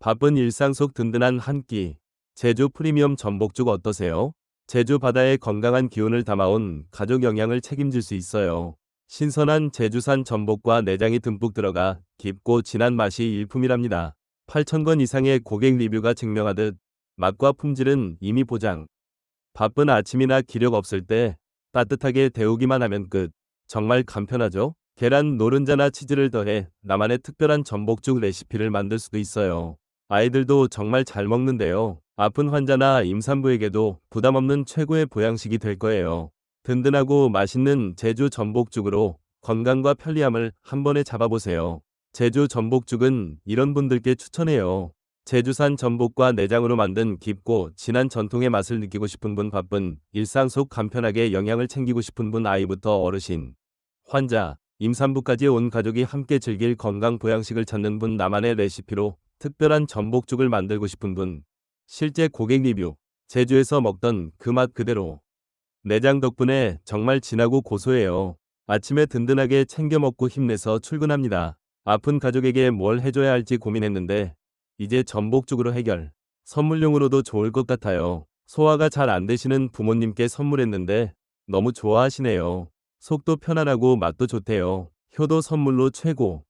바쁜 일상 속 든든한 한 끼. 제주 프리미엄 전복죽 어떠세요? 제주 바다의 건강한 기운을 담아온 가족 영양을 책임질 수 있어요. 신선한 제주산 전복과 내장이 듬뿍 들어가 깊고 진한 맛이 일품이랍니다. 8,000건 이상의 고객 리뷰가 증명하듯 맛과 품질은 이미 보장. 바쁜 아침이나 기력 없을 때 따뜻하게 데우기만 하면 끝. 정말 간편하죠? 계란 노른자나 치즈를 더해 나만의 특별한 전복죽 레시피를 만들 수도 있어요. 아이들도 정말 잘 먹는데요. 아픈 환자나 임산부에게도 부담 없는 최고의 보양식이 될 거예요. 든든하고 맛있는 제주 전복죽으로 건강과 편리함을 한 번에 잡아보세요. 제주 전복죽은 이런 분들께 추천해요. 제주산 전복과 내장으로 만든 깊고 진한 전통의 맛을 느끼고 싶은 분 바쁜 일상 속 간편하게 영양을 챙기고 싶은 분 아이부터 어르신, 환자, 임산부까지 온 가족이 함께 즐길 건강 보양식을 찾는 분 나만의 레시피로 특별한 전복죽을 만들고 싶은 분 실제 고객 리뷰 제주에서 먹던 그 맛 그대로 내장 덕분에 정말 진하고 고소해요. 아침에 든든하게 챙겨 먹고 힘내서 출근합니다. 아픈 가족에게 뭘 해줘야 할지 고민했는데 이제 전복죽으로 해결. 선물용으로도 좋을 것 같아요. 소화가 잘 안 되시는 부모님께 선물했는데 너무 좋아하시네요. 속도 편안하고 맛도 좋대요. 효도 선물로 최고.